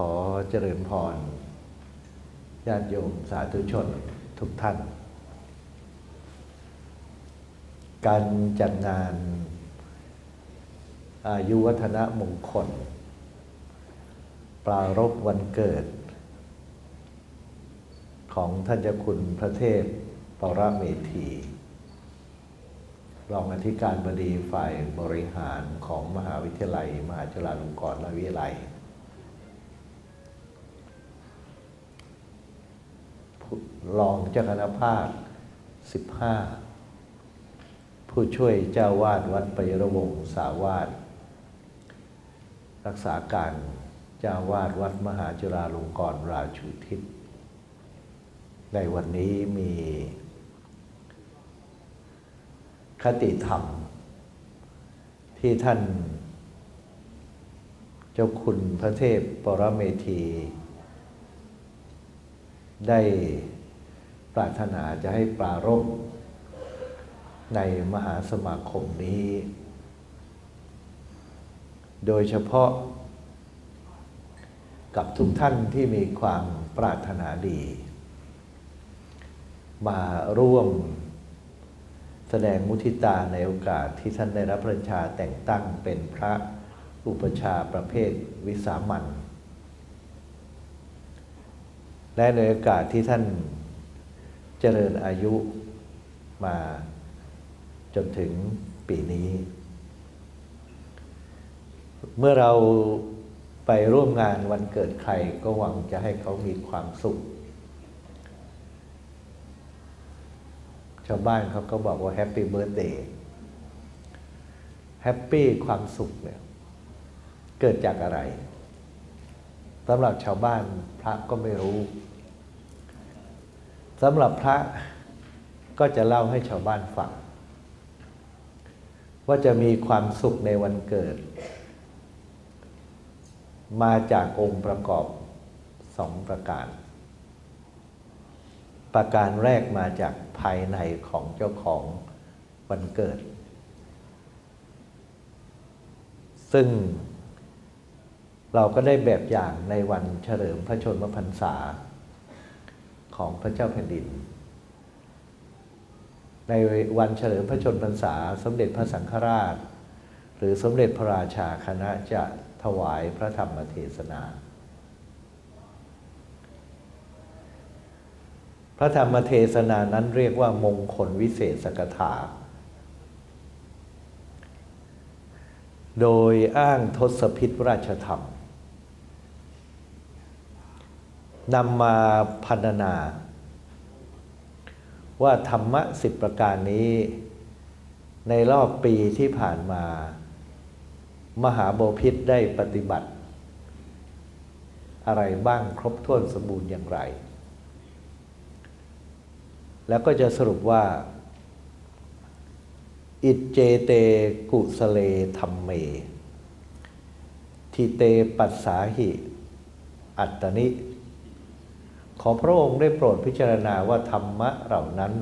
ขอเจริญพรญาติโยมสาธุชนทุกท่าน การจัดงานอายุวัฒนมงคล ปรารบวันเกิด ของท่านเจ้าคุณพระเทพปรเมธี รองอธิการบดีฝ่ายบริหารของมหาวิทยาลัย มหาจุฬาลงกรณ์มหาวิทยาลัย รองเจ้าคณะภาค 15 ผู้ช่วยเจ้าวาดวัดปยรวงสาวาสรักษาการเจ้าวาดวัดมหาจุฬาลงกรณราชูทิศในวันนี้มีคติธรรม ที่ท่านเจ้าคุณพระเทพปรเมธี ได้ ปรารถนาจะให้ปรารภในมหาสมาคมนี้ โดยเฉพาะกับทุกท่านที่มีความปรารถนาดี มาร่วมแสดงมุทิตาในโอกาสที่ท่านได้รับพระชาแต่งตั้งเป็นพระอุปชาประเภทวิสามันและในโอกาสที่ท่าน เจริญอายุมาจนถึงปีนี้ เมื่อเราไปร่วมงานวันเกิดใครก็หวังจะให้เขามีความสุข ชาวบ้านเขาก็บอกว่าแฮปปี้เบิร์ a เดย์แฮปปี้ความสุขเนี่ยเกิดจากอะไรสำหรับชาวบ้านพระก็ไม่รู้ สำหรับพระก็จะเล่าให้ชาวบ้านฟังว่าจะมีความสุขในวันเกิด มาจากองค์ประกอบสองประการ ประการแรกมาจากภายในของเจ้าของวันเกิด ซึ่งเราก็ได้แบบอย่างในวันเฉลิมพระชนมพรรษา ของพระเจ้าแผ่นดิน ในวันเฉลิมพระชนมพรรษา สมเด็จพระสังฆราช หรือสมเด็จพระราชาคณะจะถวายพระธรรมเทศนา พระธรรมเทศนานั้นเรียกว่ามงคลวิเศษสกถาโดยอ้างทศพิธราชธรรม นำมาพันนา ว่าธรรมะสิบประการนี้ ในรอบปีที่ผ่านมา มหาโบพิษได้ปฏิบัติ อะไรบ้างครบถ้วนสมบูรณ์อย่างไร แล้วก็จะสรุปว่า อิจเจเตกุสเลธรรมเม ทิเตปัสสาหิ อัตตนิ ขอพระองค์ได้โปรดพิจารณาว่าธรรมะเหล่านั้น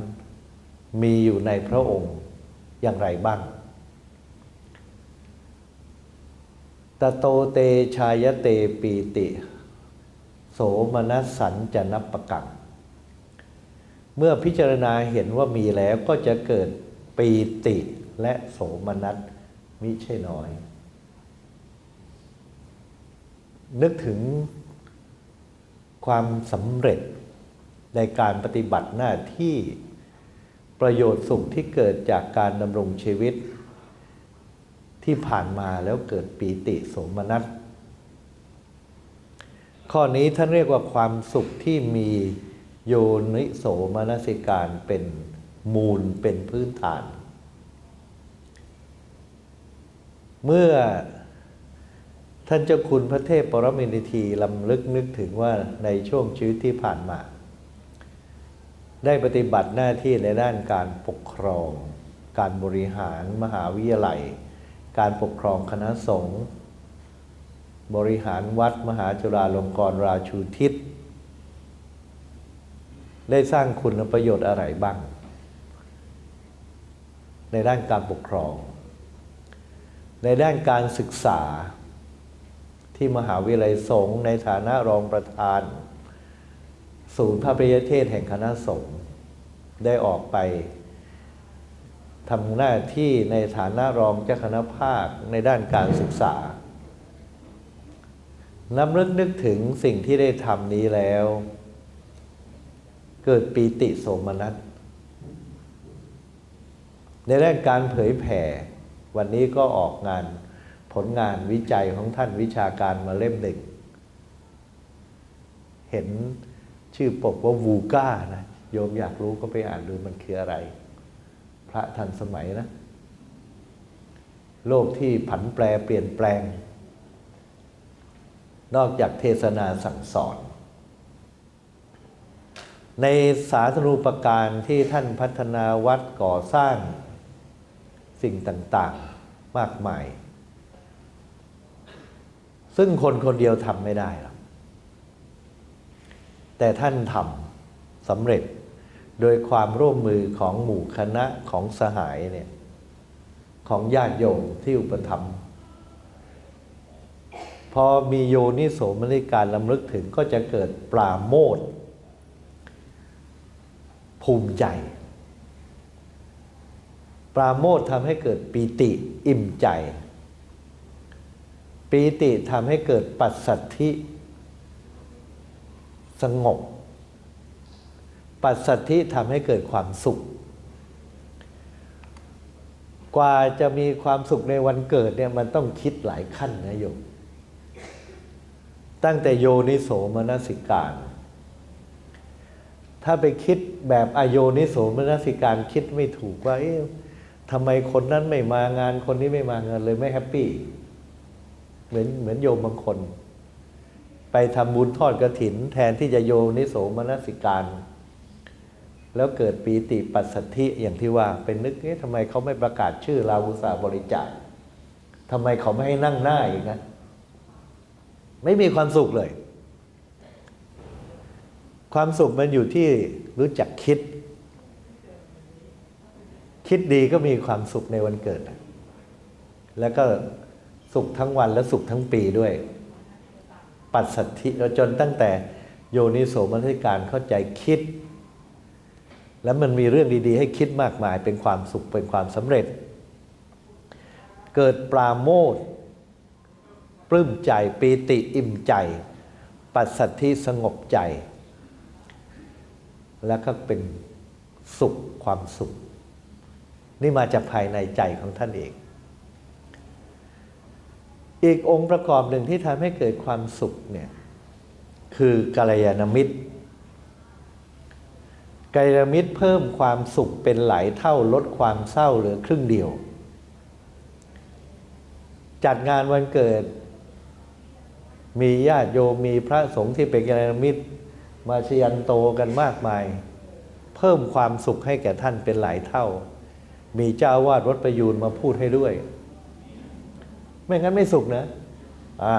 มีอยู่ในพระองค์อย่างไรบ้างตโตเตชายเตปีติ โสมนัสสันจะนับประกัง เมื่อพิจารณาเห็นว่ามีแล้วก็จะเกิดปีติและโสมนัสมิใช่น้อย นึกถึง ความสำเร็จในการปฏิบัติหน้าที่ประโยชน์สุขที่เกิดจากการดำรงชีวิต ที่ผ่านมาแล้วเกิดปีติสมนัสข้อนี้ท่านเรียกว่าความสุขที่มีโยนิโสมนสิการเป็นมูลเป็นพื้นฐาน เมื่อ ท่านเจ้าคุณพระเทพปรมินทีลำลึกนึกถึงว่าในช่วงชีวิตที่ผ่านมา ได้ปฏิบัติหน้าที่ในด้านการปกครอง การบริหารมหาวิทยาลัย การปกครองคณะสงฆ์บริหารวัดมหาจุฬาลงกรณราชูทิศ ได้สร้างคุณประโยชน์อะไรบ้าง ในด้านการปกครอง ในด้านการศึกษา ที่มหาวิทยาลัยสงฆ์ในฐานะรองประธาน ศูนย์พระปริยเทศแห่งคณะสงฆ์ได้ออกไปทำหน้าที่ในฐานะรองเจ้าคณะภาคในด้านการศึกษาน้ำลึกนึกถึงสิ่งที่ได้ทำนี้แล้ว เกิดปีติโสมนัสในด้านการเผยแผ่ วันนี้ก็ออกงาน ผลงานวิจัยของท่านวิชาการมาเล่มหนึ่ง เห็นชื่อปกว่าวูก้านะโยมอยากรู้ก็ไปอ่านดูมันคืออะไร พระทันสมัยนะ โลกที่ผันแปรเปลี่ยนแปลง นอกจากเทศนาสั่งสอน ในสาธารณูปการที่ท่านพัฒนาวัดก่อสร้างสิ่งต่าง ๆ มากมาย ซึ่งคนคนเดียวทำไม่ได้หรอกแต่ท่านทำสำเร็จโดยความร่วมมือของหมู่คณะของสหายเนี่ยของญาติโยมที่อุปถัมภ์พอมีโยนิโสมนิการลำลึกถึงก็จะเกิดปราโมทภูมิใจ ปราโมททำให้เกิดปีติอิ่มใจ ปีติทำให้เกิดปัสสัทธิสงบ ปัสสัทธิทำให้เกิดความสุข กว่าจะมีความสุขในวันเกิดเนี่ยมันต้องคิดหลายขั้นนะโยม ตั้งแต่โยนิโสมนสิการ ถ้าไปคิดแบบอโยนิโสมนสิการคิดไม่ถูกว่า เอ๊ะทำไมคนนั้นไม่มางานคนนี้ไม่มางานเลยไม่แฮปปี้ เหมือนเหมือนโยมบางคน ไปทำบุญทอดกระถิน แทนที่จะโยนิโสมนสิการ แล้วเกิดปีติปัสสัทธิอย่างที่ว่า เป็นนึกเอ๊ะทำไมเขาไม่ประกาศชื่อเราอุสาบริจาคทำไมเขาไม่ให้นั่งหน้าอีกนะไม่มีความสุขเลย ความสุขมันอยู่ที่รู้จักคิด คิดดีก็มีความสุขในวันเกิด แล้วก็ สุขทั้งวันและสุขทั้งปีด้วย ปัสสัทธิจนตั้งแต่โยนิโสมนสิการเข้าใจคิด แล้วมันมีเรื่องดีๆ ให้คิดมากมายเป็นความสุขเป็นความสำเร็จ เกิดปราโมทปลื้มใจปีติอิ่มใจ ปัสสัทธิสงบใจ แล้วก็เป็นสุขความสุข นี่มาจากภายในใจของท่านเอง อีกองค์ประกอบหนึ่งที่ทำให้เกิดความสุขเนี่ยคือกัลยาณมิตรกัลยาณมิตรเพิ่มความสุขเป็นหลายเท่าลดความเศร้าเหลือครึ่งเดียว จัดงานวันเกิด มีญาติโยมมีพระสงฆ์ที่เป็นกัลยาณมิตร มาชยันโตกันมากมาย เพิ่มความสุขให้แก่ท่านเป็นหลายเท่า มีเจ้าวาดวัดประยูนมาพูดให้ด้วย ไม่งั้นไม่สุขนะอ่า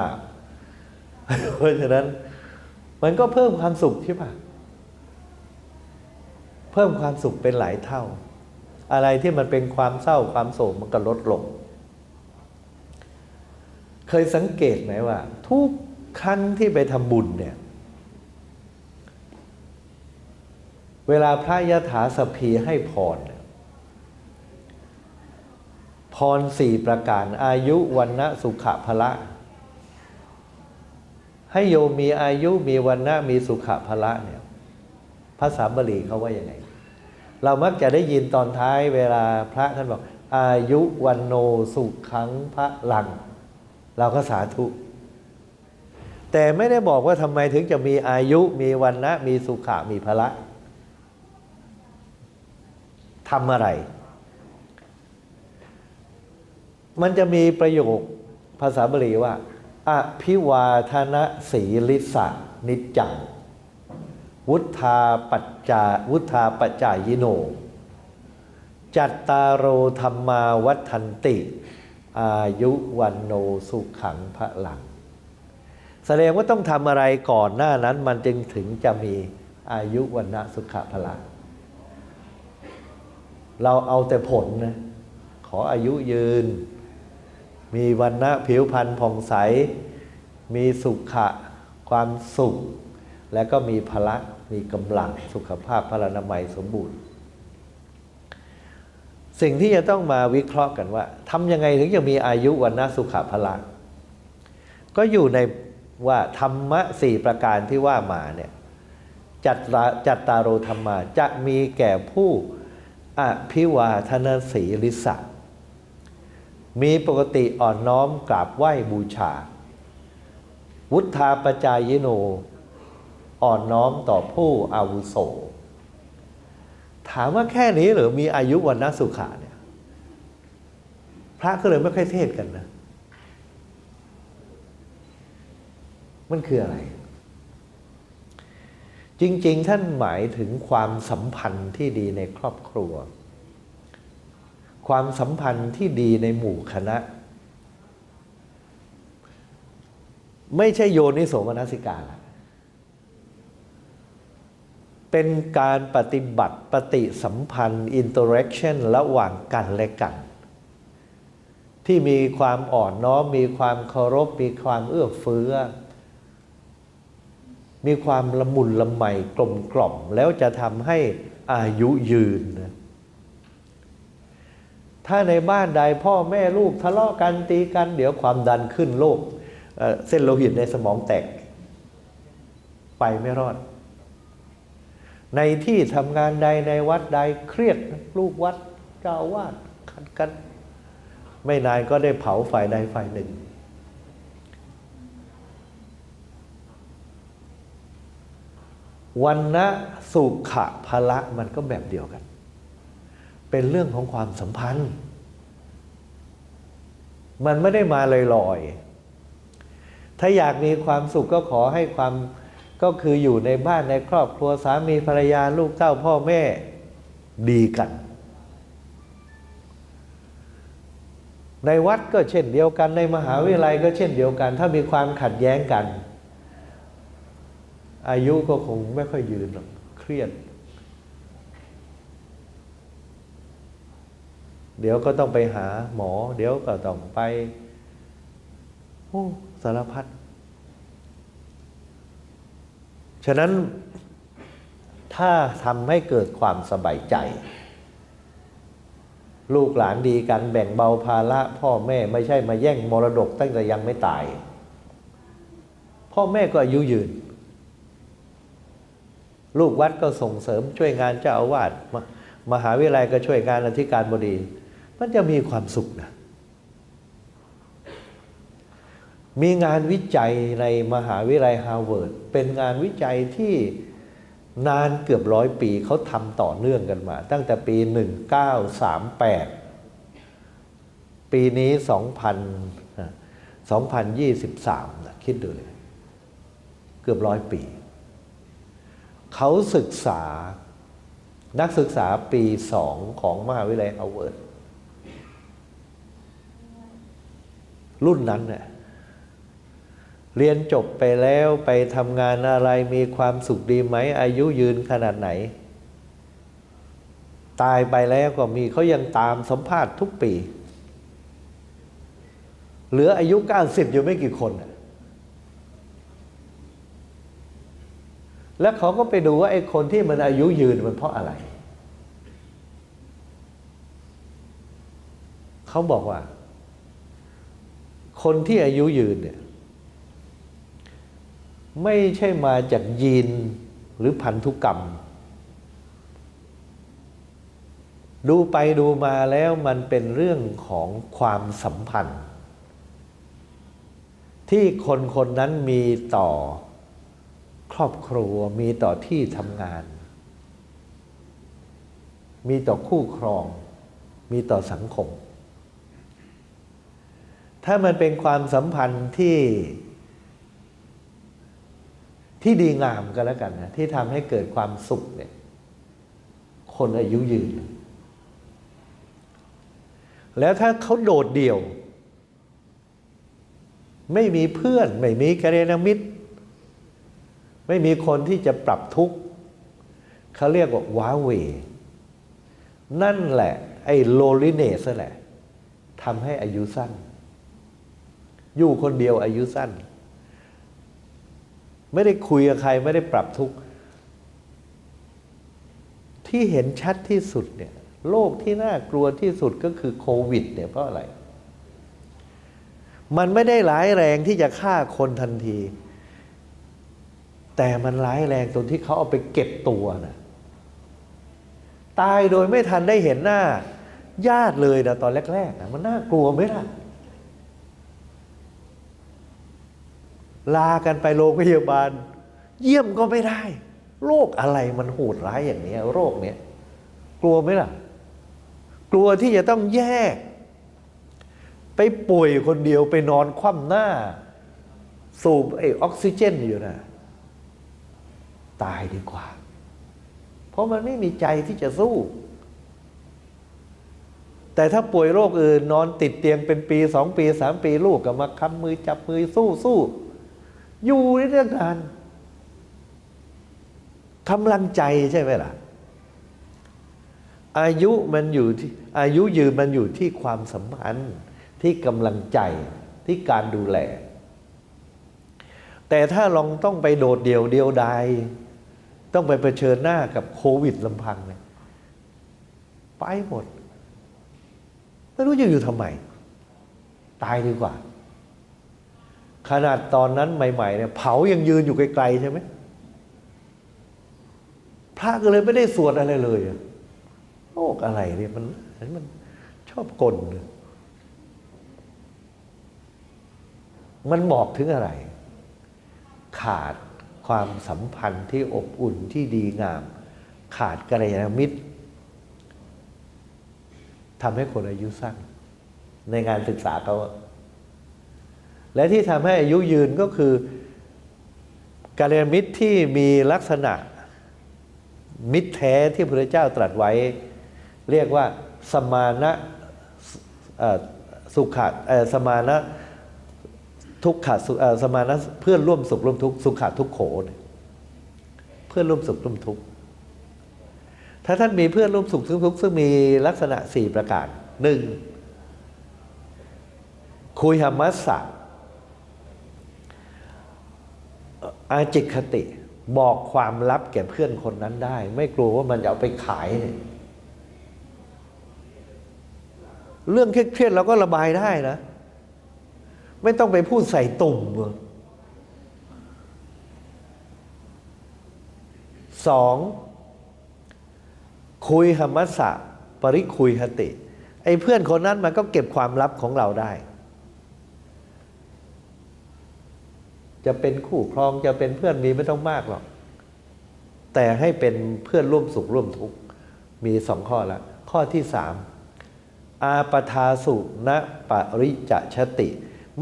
เพราะฉะนั้น มันก็เพิ่มความสุขใช่ปะเพิ่มความสุขเป็นหลายเท่า อะไรที่มันเป็นความเศร้าความโศกมันก็ลดลง เคยสังเกตไหมว่า ทุกครั้งที่ไปทำบุญเนี่ย เวลาพระยถาสพพีให้พรเพรสี่ประการอายุวันนะสุขะพละ ให้โยมมีอายุมีวันนะมีสุขะพละเนี่ยภาษาบาลีเขาว่าอย่างไง เรามักจะได้ยินตอนท้ายเวลาพระท่านบอก อายุวันโนสุขังพระลัง เราก็สาธุ แต่ไม่ได้บอกว่าทำไมถึงจะมีอายุมีวันนะมีสุขะมีพละทำอะไร มันจะมีประโยคภาษาบาลีว่าอภิวาทนะสีลิสะนิจจัง วุธาปัจจาวุธาปัจจายโน จัตตารโรธรรมาวัฒนติ อายุวันโนสุขังพระหลัง แสดงว่าต้องทำอะไรก่อนหน้านั้นมันจึงถึงจะมีอายุวันนะสุขะพละเราเอาแต่ผลนะขออายุยืน มีวันนะผิวพรรณผ่องใส มีสุขะ ความสุข และก็มีพละมีกำลังสุขภาพพลานามัยสมบูรณ์ สิ่งที่จะต้องมาวิเคราะห์กันว่าทำยังไงถึงจะมีอายุวันนะสุขะพละก็อยู่ในว่าธรรมะสี่ประการที่ว่ามาเนี่ยจัตตาจัตตารโอธรรมาจะมีแก่ผู้อภิวาทนศีลิสะ มีปกติอ่อนน้อมกราบไหว้บูชา วุฒาปจายโน อ่อนน้อมต่อผู้อาวุโส ถามว่าแค่นี้หรือมีอายุวันนสุขาเนี่ยพระก็เลยไม่ค่อยเทศกันนะ มันคืออะไร จริง ๆ ท่านหมายถึงความสัมพันธ์ที่ดีในครอบครัว ความสัมพันธ์ที่ดีในหมู่คณะ ไม่ใช่โยนิโสมนสิการละเป็นการปฏิบัติปฏิสัมพันธ์อินเตอร์แอคชั่นระหว่างกันและกัน ที่มีความอ่อนน้อม มีความเคารพ มีความเอื้อเฟื้อ มีความละมุนละไมกลมกล่อม แล้วจะทำให้อายุยืนนะ ถ้าในบ้านใดพ่อแม่ลูกทะเลาะกันตีกัน เดี๋ยวความดันขึ้นโรคเส้นโลหิตในสมองแตก ไปไม่รอด ในที่ทำงานใดในวัดใดเครียดลูกวัดเจ้าอาวาดขัดกัน ไม่นานก็ได้เผาฝ่ายใดฝ่ายหนึ่ง วันนะสุขะพละมันก็แบบเดียวกัน เป็นเรื่องของความสัมพันธ์ มันไม่ได้มาลอยๆ ถ้าอยากมีความสุขก็ขอให้ความก็คืออยู่ในบ้านในครอบครัวสามีภรรยาลูกเต้าพ่อแม่ดีกัน ในวัดก็เช่นเดียวกันในมหาวิทยาลัยก็เช่นเดียวกัน ถ้ามีความขัดแย้งกัน อายุก็คงไม่ค่อยยืนหรอกเครียด เดี๋ยวก็ต้องไปหาหมอ เดี๋ยวก็ต้องไปโอ้สารพัดฉะนั้นถ้าทำให้เกิดความสบายใจ ลูกหลานดีกันแบ่งเบาภาระพ่อแม่ไม่ใช่มาแย่งมรดกตั้งแต่ยังไม่ตาย พ่อแม่ก็อายุยืน ลูกวัดก็ส่งเสริมช่วยงานเจ้าอาวาสมมหาวิทยาลัยก็ช่วยงานอธิการบดี มันจะมีความสุขนะ มีงานวิจัยในมหาวิทยาลัยฮาร์วาร์ดเป็นงานวิจัยที่นานเกือบร้อยปีเขาทำต่อเนื่องกันมา ตั้งแต่ปี 1938 ปีนี้ 2000 2023นะคิดดูเลย เกือบร้อยปี เขาศึกษานักศึกษาปีสองของมหาวิทยาลัยฮาร์วาร์ด รุ่นนั้นเนี่ยเรียนจบไปแล้วไปทำงานอะไรมีความสุขดีไหม อายุยืนขนาดไหน ตายไปแล้วก็มีเขายังตามสัมภาษณ์ทุกปี เหลืออายุ 90 อยู่ไม่กี่คน แล้วเขาก็ไปดูว่าไอ้คนที่มันอายุยืนมันเพราะอะไร เขาบอกว่า คนที่อายุยืนเนี่ยไม่ใช่มาจากยีนหรือพันธุกรรม ดูไปดูมาแล้วมันเป็นเรื่องของความสัมพันธ์ ที่คนคนนั้นมีต่อครอบครัวมีต่อที่ทำงาน มีต่อคู่ครอง มีต่อสังคม ถ้ามันเป็นความสัมพันธ์ที่ ที่ดีงามก็แล้วกันนะที่ทำให้เกิดความสุขเนี่ย คนอายุยืน แล้วถ้าเขาโดดเดี่ยว ไม่มีเพื่อน ไม่มีกัลยาณมิตร ไม่มีคนที่จะปรับทุกข์เขาเรียกว่าว้าเว นั่นแหละ ไอ้โลลิเนสแหละทำให้อายุสั้น อยู่คนเดียวอายุสั้น ไม่ได้คุยกับใครไม่ได้ปรับทุกข์ที่เห็นชัดที่สุดเนี่ยโรคที่น่ากลัวที่สุดก็คือโควิดเนี่ยเพราะอะไร มันไม่ได้ร้ายแรงที่จะฆ่าคนทันที แต่มันร้ายแรงตรงที่เขาเอาไปเก็บตัวนะตายโดยไม่ทันได้เห็นหน้า ญาติเลยนะตอนแรกๆนะมันน่ากลัวไหมล่ะ ลากันไปโรงพยาบาล เยี่ยมก็ไม่ได้ โรคอะไรมันโหดร้ายอย่างนี้โรคเนี้ยกลัวไหมล่ะ กลัวที่จะต้องแยก ไปป่วยคนเดียวไปนอนคว่ำหน้า สูบไอออกซิเจนอยู่นะตายดีกว่า เพราะมันไม่มีใจที่จะสู้ แต่ถ้าป่วยโรคอื่นนอนติดเตียงเป็นปีสองปีสามปีลูกก็มาค้ำมือจับมือสู้สู้ อยู่ในเรื่องการกำลังใจใช่ไหมล่ะ อายุมันอยู่ที่อายุยืนมันอยู่ที่ความสัมพันธ์ที่กำลังใจที่การดูแล แต่ถ้าลองต้องไปโดดเดี่ยวเดียวดายต้องไปเผชิญหน้ากับโควิดลำพังเนี่ยไปหมด ไม่รู้จะอยู่ทำไม ตายดีกว่า ขนาดตอนนั้นใหม่ๆเนี่ยเผายังยืนอยู่ไกลๆใช่ไหมพระก็เลยไม่ได้สวดอะไรเลยอะโรคอะไรเนี่ยมันมันชอบกลนมันบอกถึงอะไร ขาดความสัมพันธ์ที่อบอุ่นที่ดีงาม ขาดกัลยาณมิตรทำให้คนอายุสั้นในงานศึกษาเขา และที่ทำให้อายุยืนก็คือกัลยาณมิตรที่มีลักษณะมิตรแท้ที่พระเจ้าตรัสไว้ เรียกว่าสมานะสุขะสมานะทุกขะสสมานะเพื่อนร่วมสุขร่วมทุกข์สุขะทุกโขเนี่ยเพื่อนร่วมสุขร่วมทุกข์ถ้าท่านมีเพื่อนร่วมสุขร่วมทุกข์ซึ่งมีลักษณะสี่ประการหนึ่งคุยหามัสสะ อาจิตคติบอกความลับแก่เพื่อนคนนั้นได้ ไม่กลัวว่ามันจะเอาไปขายเนี่ยเรื่องเครียดๆเราก็ระบายได้นะ ไม่ต้องไปพูดใส่ตุ่มสองคุยหมัสสะ ปริคุยหติ ไอ้เพื่อนคนนั้นมันก็เก็บความลับของเราได้ จะเป็นคู่ครองจะเป็นเพื่อนมีไม่ต้องมากหรอก แต่ให้เป็นเพื่อนร่วมสุขร่วมทุกข์มีสองข้อละข้อที่สามอาปทาสุณปริจชติ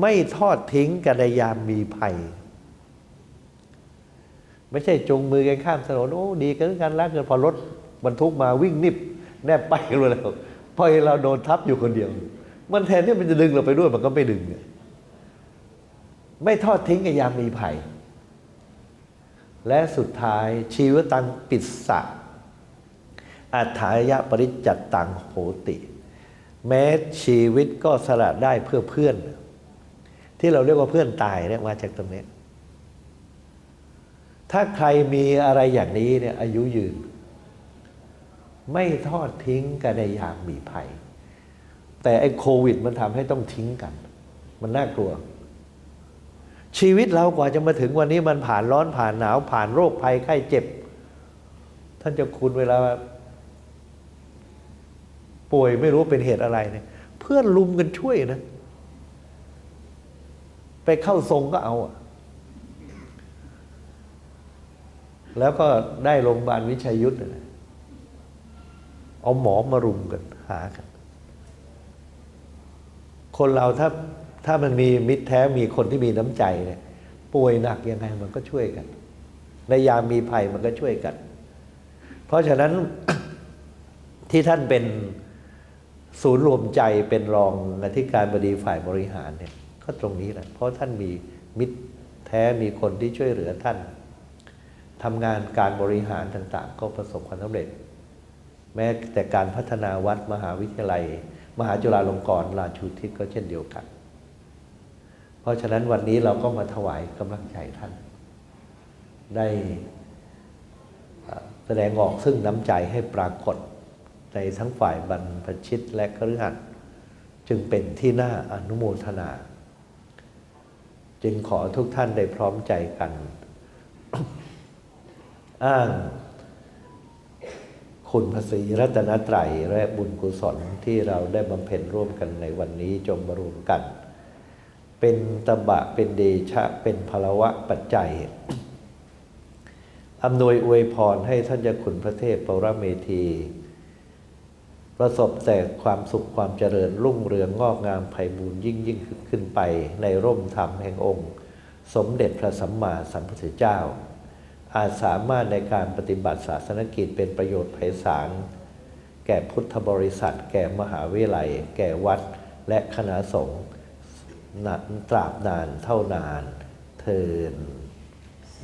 ไม่ทอดทิ้งกันในยามมีภัย ไม่ใช่จงมือกันข้ามถนนโอ้ดีกันกันรักกันพอรถบรรทุกมาวิ่งนิบ แนบไปกันเลยแล้วพอเราโดนทับอยู่คนเดียว มันแทนที่มันจะดึงเราไปด้วยมันก็ไม่ดึงเนี่ย ไม่ทอดทิ้งกันยามมีภัย และสุดท้ายชีวตังปิดสะอัฏฐายะปริจจัตตังโหติ แม้ชีวิตก็สละได้เพื่อเพื่อน ที่เราเรียกว่าเพื่อนตายเนี่ยมาจากตรงนี้ ถ้าใครมีอะไรอย่างนี้เนี่ยอายุยืน ไม่ทอดทิ้งกันในยามมีภัย แต่ไอ้โควิดมันทำให้ต้องทิ้งกัน มันน่ากลัว ชีวิตเรากว่าจะมาถึงวันนี้มันผ่านร้อนผ่านหนาว ผ่านโรคภัยไข้เจ็บ ท่านจะคุณเวลา ป่วยไม่รู้เป็นเหตุอะไรเนี่ย เพื่อนลุมกันช่วยนะ ไปเข้าทรงก็เอาอะแล้วก็ได้โรงพยาบาลวิชัยยุทธ์นะเอาหมอมารุมกันหากัน คนเราถ้า ถ้ามันมีมิตรแท้มีคนที่มีน้ำใจเนี่ยป่วยหนักยังไงมันก็ช่วยกัน ในยามมีภัยมันก็ช่วยกัน เพราะฉะนั้นที่ท่านเป็นศูนย์รวมใจเป็นรองอธิการบดีฝ่ายบริหารเนี่ยก็ตรงนี้แหละเพราะท่านมีมิตรแท้มีคนที่ช่วยเหลือท่านทำงานการบริหารต่าง ๆ ก็ประสบความสำเร็จ แม้แต่การพัฒนาวัดมหาวิทยาลัย มหาจุฬาลงกรณราชูทิศก็เช่นเดียวกัน เพราะฉะนั้นวันนี้เราก็มาถวายกำลังใจท่าน ได้แสดงออกซึ่งน้ำใจให้ปรากฏในทั้งฝ่ายบรรพชิตและคฤหัสถ์จึงเป็นที่น่าอนุโมทนา จึงขอทุกท่านได้พร้อมใจกัน อ้างคุณพระศรีรัตนตรัยและบุญกุศลที่เราได้บำเพ็ญร่วมกันในวันนี้จงมารวมกัน เป็นตบะเป็นเดชะ เป็นพลวะปัจจัยอำนวยอวยพรให้ท่านเจ้าขุนพระเทพปรเมธี ประสบแต่ความสุขความเจริญรุ่งเรืองงอกงามไพบูรยิ่งยิ่งขึ้นไปในร่มธรรมแห่งองค์ สมเด็จพระสัมมาสัมพุทธเจ้า อาจสามารถในการปฏิบัติศาสนกิจเป็นประโยชน์ไพศาลแก่พุทธบริษัท แก่มหาวิทยาลัย แก่วัดและคณะสงฆ์ ตราบนานเท่านานเทิน